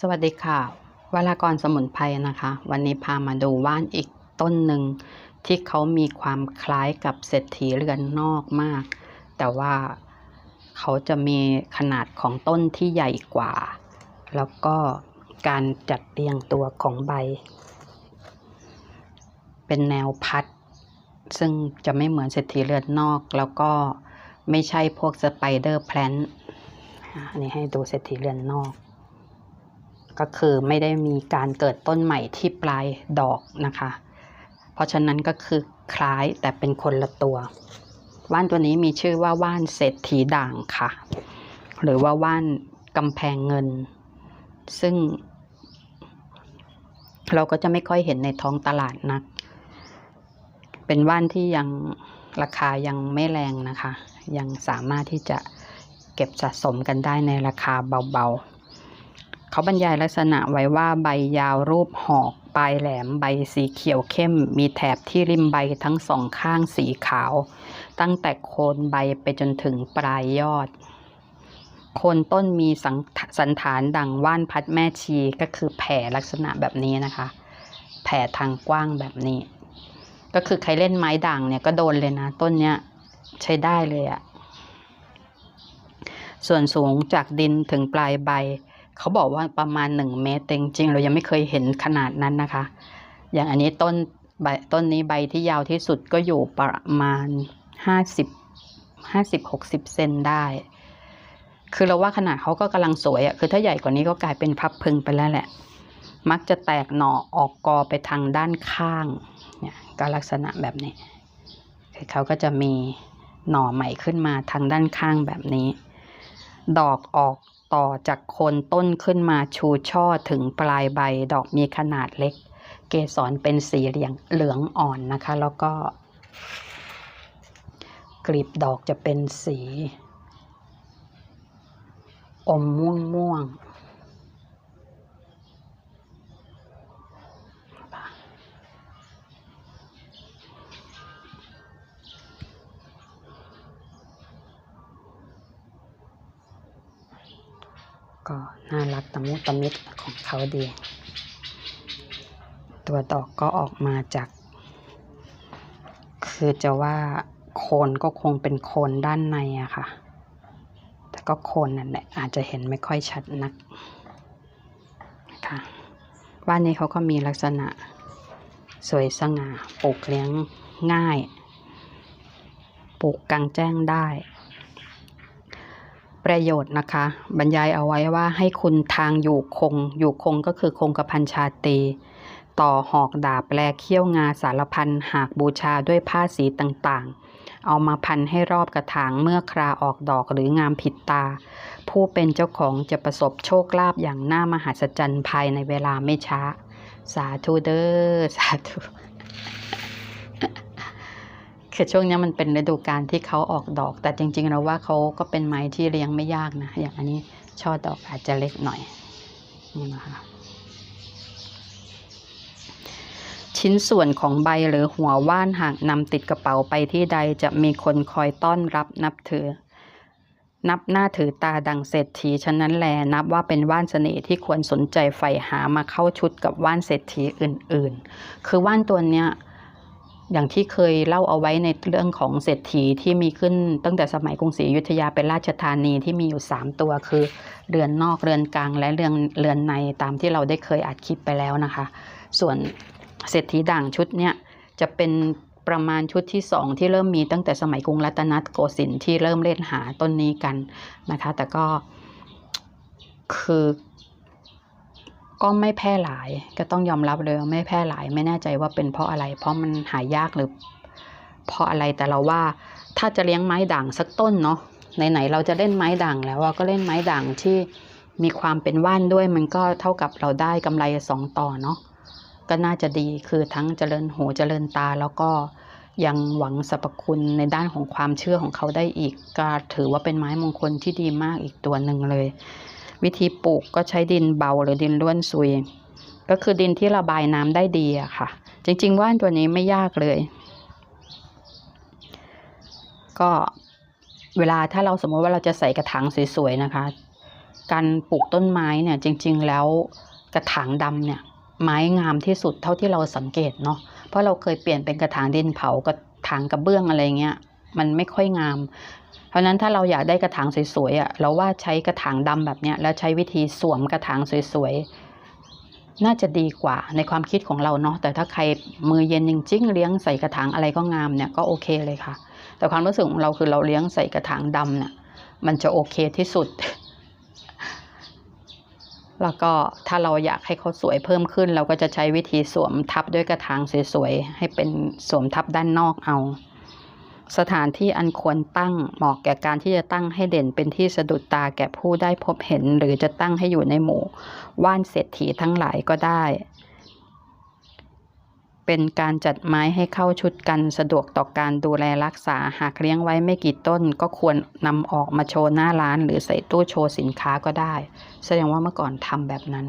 สวัสดีค่ะวรากรสมุนไพรนะคะ วันนี้พามาดูว่านอีกต้นหนึ่งที่เขามีความคล้ายกับเศรษฐีเรือนนอกมาก แต่ว่าเขาจะมีขนาดของต้นที่ใหญ่กว่า แล้วก็การจัดเรียงตัวของใบ เป็นแนวพัด ซึ่งจะไม่เหมือนเศรษฐีเรือนนอก แล้วก็ไม่ใช่พวกสไปเดอร์แพลนอันนี้ให้ดูเศรษฐีเรือนนอก ก็คือไม่ได้มีการเกิดต้นใหม่ที่ปลายดอกนะคะ เพราะฉะนั้นก็คือคล้ายแต่เป็นคนละตัว ว่านตัวนี้มีชื่อว่าว่านเศรษฐีด่างค่ะ หรือว่าว่านกำแพงเงิน ซึ่ง เราก็จะไม่ค่อยเห็นในท้องตลาดนัก เป็นว่านที่ยังราคายังไม่แรงนะคะ ยังสามารถที่จะเก็บสะสมกันได้ในราคาเบาๆ เขาบรรยายลักษณะไว้ว่าใบยาวรูปหอกปลายแหลมใบสีเขียวเข้ม มีแถบที่ริมใบทั้งสองข้างสีขาว ตั้งแต่โคนใบไปจนถึงปลายยอด โคนต้นมีสัสนฐานดังว่านพัดแม่ชีก็คือแผ่ลักษณะแบบนี้นะคะ แผ่ทางกว้างแบบนี้ ก็คือใครเล่นไม้ด่างเนี่ยก็โดนเลยนะ ต้นเนี้ยใช้ได้เลยอะส่วนสูงจากดินถึงปลายใบ เขาบอกว่าประมาณหนึ่งเมตรแต่จริงๆเรายังไม่เคยเห็นขนาดนั้นนะคะ อย่างอันนี้ต้นใบต้นนี้ใบที่ยาวที่สุดก็อยู่ประมาณห้าสิบห้าสิบหกสิบเซนได้ คือเราว่าขนาดเขาก็กำลังสวยอะคือถ้าใหญ่กว่านี้ก็กลายเป็นพับพึงไปแล้วแหละ มักจะแตกหน่อออกกอไปทางด้านข้าง เนี่ยก็ลักษณะแบบนี้คือเขาก็จะมีหน่อใหม่ขึ้นมาทางด้านข้างแบบนี้ ดอกออก ต่อจากโคนต้นขึ้นมาชูช่อถึงปลายใบดอกมีขนาดเล็ก เกสรเป็นสีเหลืองเหลืองอ่อนนะคะ แล้วก็กลีบดอกจะเป็นสี อมม่วงม่วง ก็น่ารักตะมุตะมิดของเขาดี ตัวดอกก็ออกมาจาก คือจะว่าโคนก็คงเป็นโคนด้านในอะค่ะ แต่ก็โคนนั่นแหละอาจจะเห็นไม่ค่อยชัดนักนะคะบ้านนี้เขาก็มีลักษณะสวยสง่าปลูกเลี้ยงง่าย ปลูกกลางแจ้งได้ ประโยชน์นะคะ บรรยายเอาไว้ว่าให้คุณทางอยู่คง อยู่คงก็คือคงกระพันชาตีต่อหอกดาบแลเขี้ยวงาสารพันหากบูชาด้วยผ้าสีต่างๆ เอามาพันให้รอบกระถางเมื่อคราออกดอกหรืองามผิดตา ผู้เป็นเจ้าของจะประสบโชคลาภอย่างน่ามหัศจรรย์ภายในเวลาไม่ช้า สาธุเด้อสาธุ คือช่วงนี้มันเป็นฤดูกาลที่เขาออกดอก แต่จริงๆเราว่าเขาก็เป็นไม้ที่เลี้ยงไม่ยากนะ อย่างอันนี้ช่อดอกอาจจะเล็กหน่อยนี่นะคะชิ้นส่วนของใบหรือหัวว่านหากนำติดกระเป๋าไปที่ใดจะมีคนคอยต้อนรับนับถือ นับหน้าถือตาดังเศรษฐีฉะนั้นแลนับว่าเป็นว่านเสน่ห์ที่ควรสนใจใฝ่หามาเข้าชุดกับว่านเศรษฐีอื่นๆ คือว่านตัวเนี้ย อย่างที่เคยเล่าเอาไว้ในเรื่องของเศรษฐีที่มีขึ้นตั้งแต่สมัยกรุงศรีอยุธยาเป็นราชธานีที่มีอยู่ 3 ตัวคือ เรือนนอกเรือนกลางและเรือนเรือนในตามที่เราได้เคยอัดคลิปไปแล้วนะคะ ส่วนเศรษฐีด่างชุดเนี้ยจะเป็นประมาณชุดที่ 2 ที่เริ่มมีตั้งแต่สมัยกรุงรัตนโกสินทร์ที่เริ่มเล่นหาต้นนี้กันนะคะ แต่ก็คือ ก็ไม่แพร่หลาย ก็ต้องยอมรับเลยไม่แพร่หลายไม่แน่ใจว่าเป็นเพราะอะไร เพราะมันหายากหรือเพราะอะไรแต่เราว่าถ้าจะเลี้ยงไม้ด่างสักต้นเนาะไหนๆเราจะเล่นไม้ด่างแล้วก็เล่นไม้ด่างที่มีความเป็นว่านด้วยมันก็เท่ากับเราได้กำไรสองต่อเนาะก็น่าจะดีคือทั้งเจริญหูเจริญตาแล้วก็ยังหวังสรรพคุณในด้านของความเชื่อของเขาได้อีก ก็ถือว่าเป็นไม้มงคลที่ดีมากอีกตัวหนึ่งเลย วิธีปลูกก็ใช้ดินเบาหรือดินร่วนซุย ก็คือดินที่ระบายน้ำได้ดีอะค่ะ จริง ๆ ว่านตัวนี้ไม่ยากเลย ก็เวลาถ้าเราสมมติว่าเราจะใส่กระถางสวยๆนะคะ การปลูกต้นไม้เนี่ยจริง ๆ แล้วกระถางดำเนี่ยไม้งามที่สุดเท่าที่เราสังเกตเนาะเพราะเราเคยเปลี่ยนเป็นกระถางดินเผากระถางกระเบื้องอะไรเงี้ย มันไม่ค่อยงาม เพราะนั้นถ้าเราอยากได้กระถางสวยๆอะเราว่าใช้กระถางดำแบบเนี้ยแล้วใช้วิธีสวมกระถางสวยๆน่าจะดีกว่าในความคิดของเราเนาะแต่ถ้าใครมือเย็นจริงๆเลี้ยงใส่กระถางอะไรก็งามเนี่ยก็โอเคเลยค่ะ แต่ความรู้สึกของเราคือเราเลี้ยงใส่กระถางดำเนี่ยมันจะโอเคที่สุดแล้วก็ถ้าเราอยากให้เขาสวยเพิ่มขึ้น เราก็จะใช้วิธีสวมทับด้วยกระถางสวยๆให้เป็นสวมทับด้านนอกเอา สถานที่อันควรตั้งเหมาะแก่การที่จะตั้งให้เด่นเป็นที่สะดุดตาแก่ผู้ได้พบเห็น หรือจะตั้งให้อยู่ในหมู่ ว่านเศรษฐีทั้งหลายก็ได้ เป็นการจัดไม้ให้เข้าชุดกันสะดวกต่อการดูแลรักษาหากเลี้ยงไว้ไม่กี่ต้น ก็ควรนำออกมาโชว์หน้าร้าน หรือใส่ตู้โชว์สินค้าก็ได้ แสดงว่าเมื่อก่อนทำแบบนั้น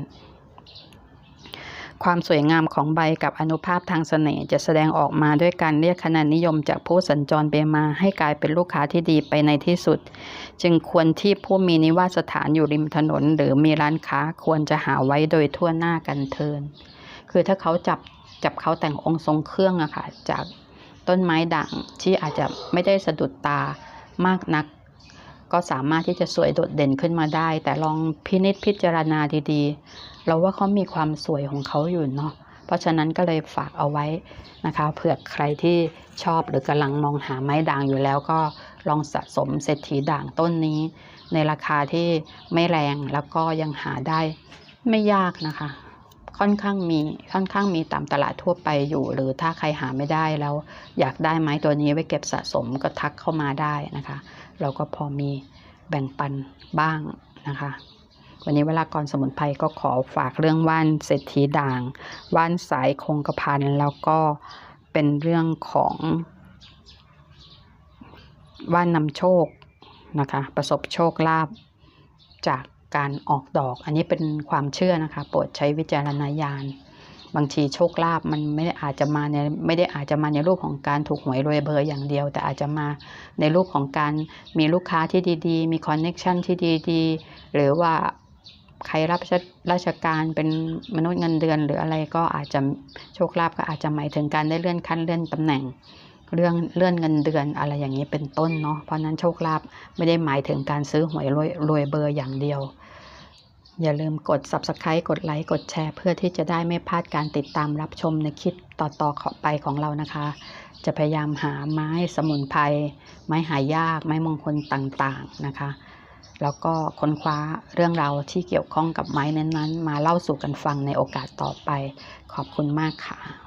ความสวยงามของใบกับอนุภาพทางเสน่ห์จะแสดงออกมาด้วยการเรียกคะแนนนิยมจากผู้สัญจรไปมาให้กลายเป็นลูกค้าที่ดีไปในที่สุด จึงควรที่ผู้มีนิวาสถานอยู่ริมถนน หรือมีร้านค้าควรจะหาไว้โดยทั่วหน้ากันเทิน คือถ้าเขาจับจับเขาแต่งองค์ทรงเครื่องอะค่ะจากต้นไม้ด่างที่อาจจะไม่ได้สะดุดตามากนัก ก็สามารถที่จะสวยโดดเด่นขึ้นมาได้ แต่ลองพินิจพิจารณาดีๆ เราว่าเขามีความสวยของเขาอยู่เนาะเพราะฉะนั้นก็เลยฝากเอาไว้นะคะเผื่อใครที่ชอบหรือกำลังมองหาไม้ด่างอยู่แล้วก็ลองสะสมเศรษฐีด่างต้นนี้ ในราคาที่ไม่แรงแล้วก็ยังหาได้ไม่ยากนะคะ ค่อนข้างมีค่อนข้างมีตามตลาดทั่วไปอยู่ หรือถ้าใครหาไม่ได้แล้วอยากได้ไม้ตัวนี้ไว้เก็บสะสมก็ทักเข้ามาได้นะคะ เราก็พอมีแบ่งปันบ้างนะคะ วันนี้เวลากรสมุนไพรก็ขอฝากเรื่องว่านเศรษฐีด่าง ว่านสายคงกระพันแล้วก็เป็นเรื่องของว่านนำโชคนะคะ ประสบโชคลาภจากการออกดอก อันนี้เป็นความเชื่อนะคะ โปรดใช้วิจารณญาณบางทีโชคลาภมันไม่ได้อาจจะมาในไม่ได้อาจจะมาในรูปของการถูกหวยรวยเบอร์อย่างเดียว แต่อาจจะมาในรูปของการมีลูกค้าที่ดี ๆ มีคอนเน็ชันที่ดี ๆ หรือว่า ใครรับราชการเป็นมนุษย์เงินเดือน หรืออะไรก็อาจจะโชคลาภก็อาจจะหมายถึงการได้เลื่อนขั้นเลื่อนตำแหน่งเรื่องเลื่อนเงินเดือนอะไรอย่างนี้เป็นต้นเนาะเพราะนั้นโชคลาภไม่ได้หมายถึงการซื้อหวยรวยรวยเบอร์อย่างเดียว อย่าลืมกด subscribe กดไลค์กดแชร์ เพื่อที่จะได้ไม่พลาดการติดตามรับชมในคลิปต่อๆขอไปของเรานะคะ จะพยายามหาไม้สมุนไพรไม้หายากไม้มงคลต่างๆนะคะ แล้วก็ค้นคว้าเรื่องราวที่เกี่ยวข้องกับไม้นั้นๆ มาเล่าสู่กันฟังในโอกาสต่อไป ขอบคุณมากค่ะ